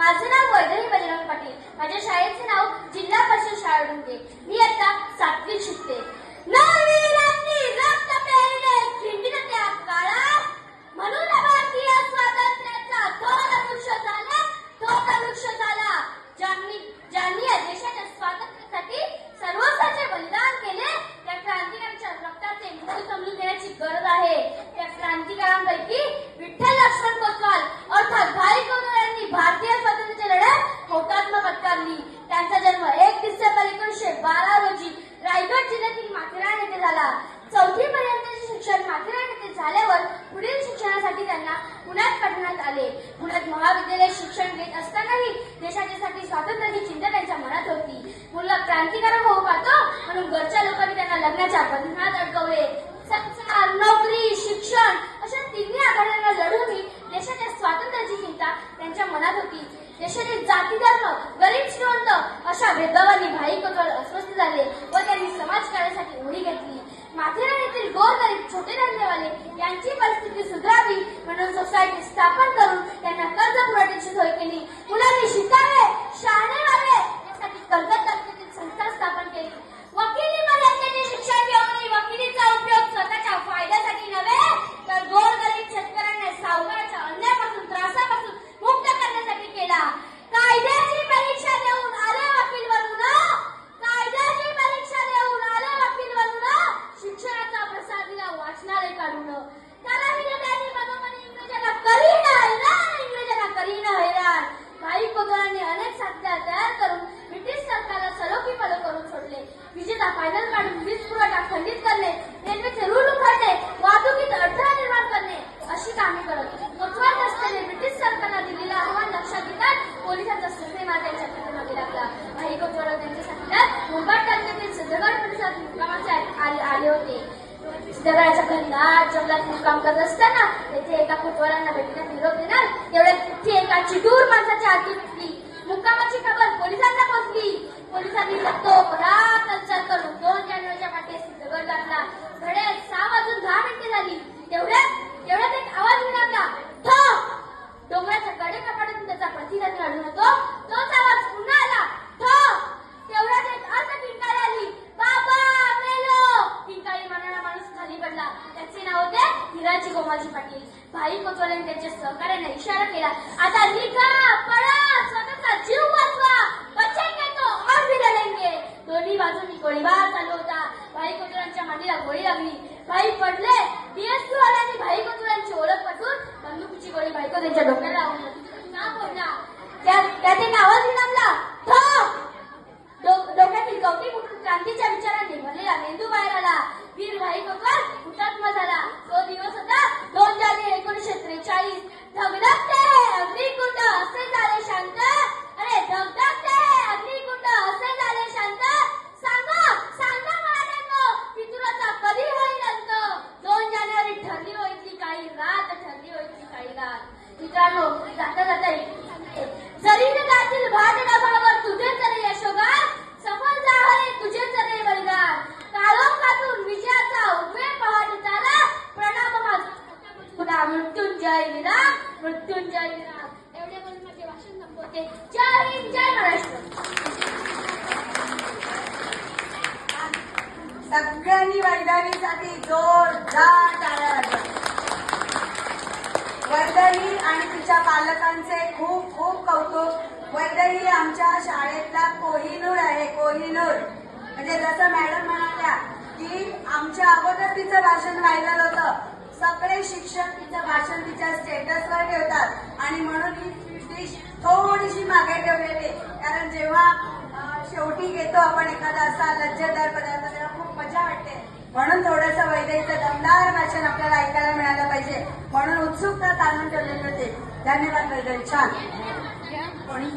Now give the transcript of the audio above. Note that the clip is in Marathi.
माझं नाव वैदेही बजरंग पाटील. माझ्या शाळेचे नाव जिल्हा परिषद शाळा डुंगे पुण्यात पाठवण्यात आले. पुण्यात महाविद्यालय शिक्षण घेत असतानाही देशाच्यासाठी स्वातंत्र्याची चिंता त्यांच्या मनात होती. मुलगा क्रांतिकारक होऊ पाहतो म्हणून घरच्या लोकांनी त्यांना लग्नाच्या बंधनात अडकवले. नोकरी शिक्षण अशा तिन्ही आघाड्यांना लढूनही देशाच्या स्वातंत्र्याची चिंता त्यांच्या मनात होती. देशातील जाती धर्म गरीब श्रीमंत अशा भेदभावांनी भाई कोतवाल अस्वस्थ झाले व त्यांनी समाजकार्यासाठी उडी घेतली. म्हणून सोसायटी विजेचा वाढून वीज पुरवठा खंडित करणे रेल्वेचे रूळ उघडणे वाहतुकीत अडथळा निर्माण करणे अशी कामे करत कोतवाल असलेले ब्रिटिश सरकारला दिलेला आव्हान लक्षात घेतात पोलिसांचा सिनेमा त्यांच्या पाठीमागे लागला भाई कोतवाल त्यांच्या साथीदार मुंबई तालुक्यातील सिद्धगड परिसरात मुक्कामाचे आले होते. सिद्धगडाच्या घरात जंगलात मुक्काम करत असताना तेथे एका कुटवारांना भेटण्यात निरोप देणार तेवढ्यात तिथे एका चिटूर माणसाच्या हाती पाटील भाई कोतवाल त्यांच्या सहकार्याने इशारा केला. आता निघा पळा स्वतःचा जीव वाचवा. बचेंगे तो और भी लढेंगे दोन्ही बाजूनी गोळीबार चालू होता. भाई कोतवालांच्या मांडीला गोळी लागली. भाई पडले. बीएसपी वाल्यांनी भाई कोतवालांची ओळख पटवून बंदुकीची गोळी भाई त्यांच्या डोक्याला लावून ना फोडला त्या त्यात आवाज निघाला डोक्यातील कवटी फुटून क्रांतीच्या विचारांनी भरलेला मेंदू मृत्युंजय विराम मृत्युंजय विराम एवढे बोलून माझे भाषण संपवते. जय हिंद जय महाराष्ट्र. सगळ्यांनी वैदानीसाठी जोरदार टाळ्या वाजवा. आणि तिच्या पालकांचे खूप खूप कौतुक. वैदही आमच्या शाळेतला कोहिनूर आहे कोहिनूर. म्हणजे जसं मॅडम म्हणाल्या की आमच्या अगोदर तिचं भाषण व्हायरल होतं. सगळे शिक्षक तिचं भाषण तिच्या स्टेटसवर ठेवतात. आणि म्हणून ही डिश थोडीशी मागे ठेवलेली कारण जेव्हा शेवटी घेतो आपण एखादा असा लज्जतदार पदार्थ तेव्हा खूप मजा वाटते. म्हणून थोडंसं वैद्यचं दमदार भाषण आपल्याला ऐकायला मिळालं पाहिजे. म्हणून उत्सुकता ताणून ठेवलेली होते. धन्यवाद वैद्य. छान. कोणी?